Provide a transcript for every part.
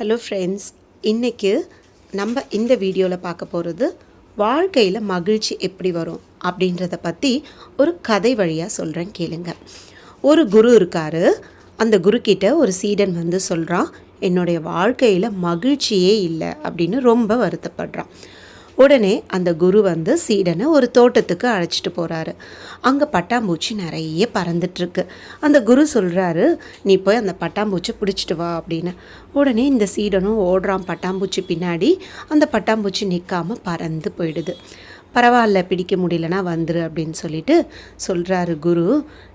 Hello friends இன்றைக்கு நம்ம இந்த வீடியோவில் பார்க்க போகிறது வாழ்க்கையில் மகிழ்ச்சி எப்படி வரும் அப்படின்றத பற்றி ஒரு கதை வழியாக சொல்கிறேன் கேளுங்க. ஒரு குரு இருக்கார். அந்த குரு ஒரு சீடன் வந்து சொல்கிறான் என்னுடைய வாழ்க்கையில் மகிழ்ச்சியே இல்லை அப்படின்னு ரொம்ப வருத்தப்படுறான். உடனே அந்த குரு வந்து சீடனை ஒரு தோட்டத்துக்கு அழைச்சிட்டு போகிறாரு அங்கே பட்டாம்பூச்சி நிறைய பறந்துட்டுருக்கு. அந்த குரு சொல்கிறாரு நீ போய் அந்த பட்டாம்பூச்சி பிடிச்சிட்டு வா அப்படின்னு. உடனே இந்த சீடனும் ஓடுறான் பட்டாம்பூச்சி பின்னாடி. அந்த பட்டாம்பூச்சி நிற்காமல் பறந்து போயிடுது. பரவாயில்ல பிடிக்க முடியலனா வந்துரு அப்படின்னு சொல்லிட்டு சொல்கிறாரு குரு.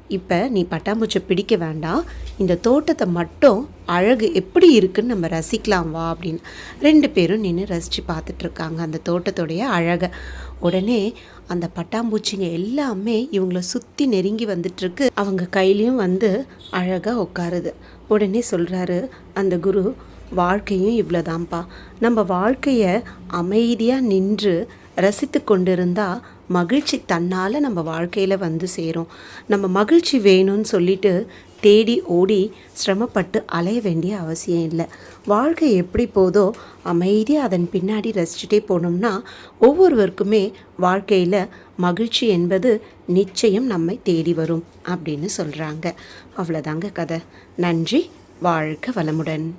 இப்போ நீ பட்டாம்பூச்சி பிடிக்க வேண்டாம். இந்த தோட்டத்தை மட்டும் அழகு எப்படி இருக்குன்னு நம்ம ரசிக்கலாம் வா அப்படின்னு. ரெண்டு பேரும் நின்று ரசித்து பார்த்துட்ருக்காங்க அந்த தோட்டத்துடைய அழகை. உடனே அந்த பட்டாம்பூச்சிங்க எல்லாமே இவங்கள சுற்றி நெருங்கி வந்துட்டுருக்கு அவங்க கையிலையும் வந்து அழகாக உட்காருது. உடனே சொல்கிறாரு அந்த குரு வாழ்க்கையும் இவ்வளோதான்ப்பா நம்ம வாழ்க்கையை அமைதியாக நின்று ரசித்து கொண்டிருந்தால் மகிழ்ச்சி தன்னால் நம்ம வாழ்க்கையில் வந்து சேரும். நம்ம மகிழ்ச்சி வேணும்னு சொல்லிட்டு தேடி ஓடி சிரமப்பட்டு அலைய வேண்டிய அவசியம் இல்லை. வாழ்க்கை எப்படி போதோ அமைதியாக அதன் பின்னாடி ரசிச்சுட்டே போனோம்னா ஒவ்வொருவருக்குமே வாழ்க்கையில் மகிழ்ச்சி என்பது நிச்சயம் நம்மை தேடி வரும் அப்படின்னு சொல்கிறாங்க அவ்வளோதாங்க கதை. நன்றி. வாழ்க வளமுடன்.